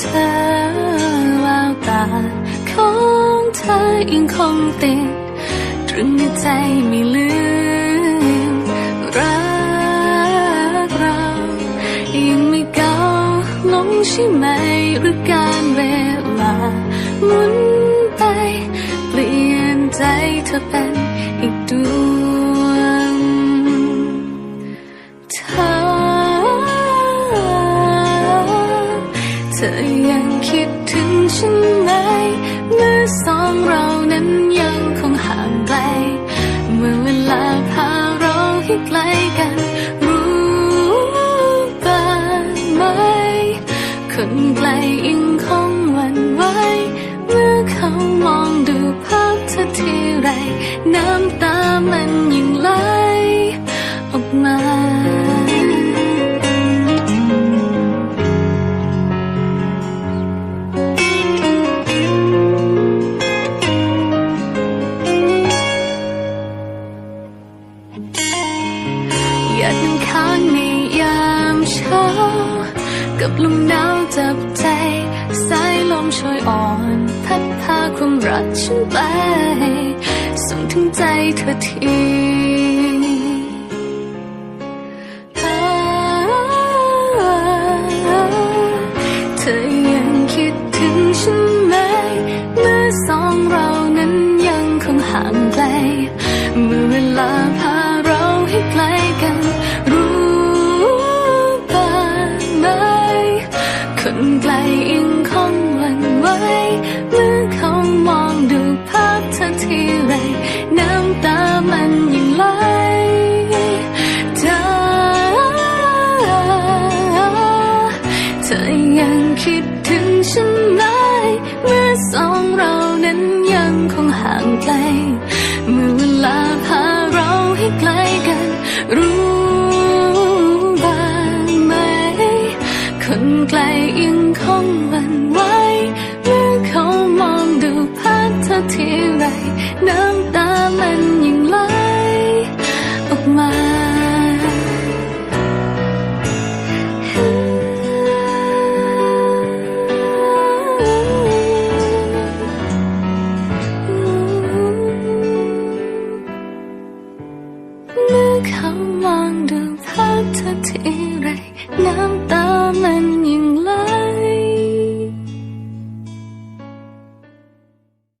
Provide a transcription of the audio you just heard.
เธอแววตาของเธอยังคงติดตรึงในใจไม่ลืมรักเรายังไม่เก่าลงใช่ไหมหรือการเวลาหมุนไป เปลี่ยนใจเธอเป็นอีกดู ธอยังคิดถึงฉันไหมเมื่อสองเรานั้นยังคงห่างไกล เมื่อเวลาพาเราให้ไกลกัน รู้บ้างไหม คนไกลยังคงหวั่นไหวเมื่อเขามอง อยากนั่งค้างในยามเช้า กับลมหนาวจับใจ สายลมช่วยอ่อน พัดพาความรักฉันไป ส่งถึงใจเธอทีเธอยังคิดถึงฉัน คนไกลยังคงหวั่นไหวเมื่อเขามองดูภาพเธอทีไรน้ำตามันยิ่งไหลเธอเธอยังคิดถึงฉันไหมเมื่อสองเรานั้นยังคงห่างไกล คนไกลยังคงหวั่นไหวเมื่อเขามองดูภาพเธอทีไรน้ำตามันยิ่งไหลออกมาเมื่อเขามองดูภาพเธอทีไรน้ำตา